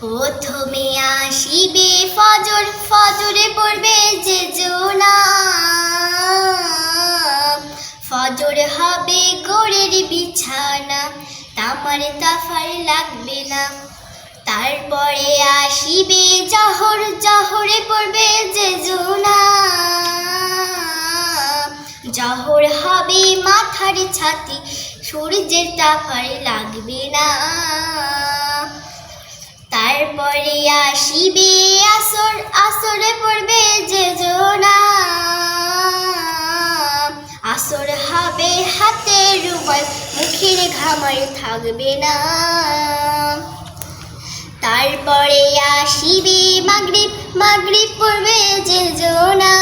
প্রথমে আসিবে ফজর, ফজরে পড়বে যে জোনা ফজর হবে গোড়ের বিছানা, তামার তাফার লাগবে না। তারপরে আসিবে জহর, জহরে পড়বে যে জোনা জহর হবে মাথার ছাতি, সূর্যের তাফার লাগবে না। তারপরে আসিবে আসর, আসরে পড়বে যে জোনা আসর হবে হাতে রুমাল, মুখের ঘামার থাকবে না। তারপরে আসিবে মাগরিব মাগরিব পড়বে যে জোনা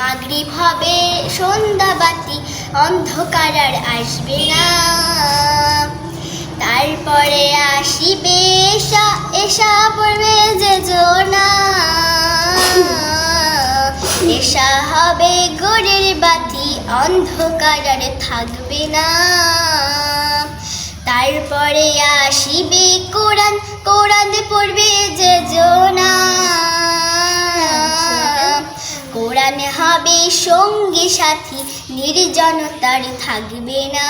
মাগরিব হবে সন্ধ্যা বাতি, অন্ধকার আর আসবে না। তারপরে আসিবে এসা এসা পড়বে যে জোনা। এসা হবে গোড়ের বাতি অন্ধকার আর থাকবে না। তারপরে আসিবে কোরআন কোরআন পড়বে যে জোনা। কোরআন হবে সঙ্গী সাথী, নির্জনতার থাকবে না।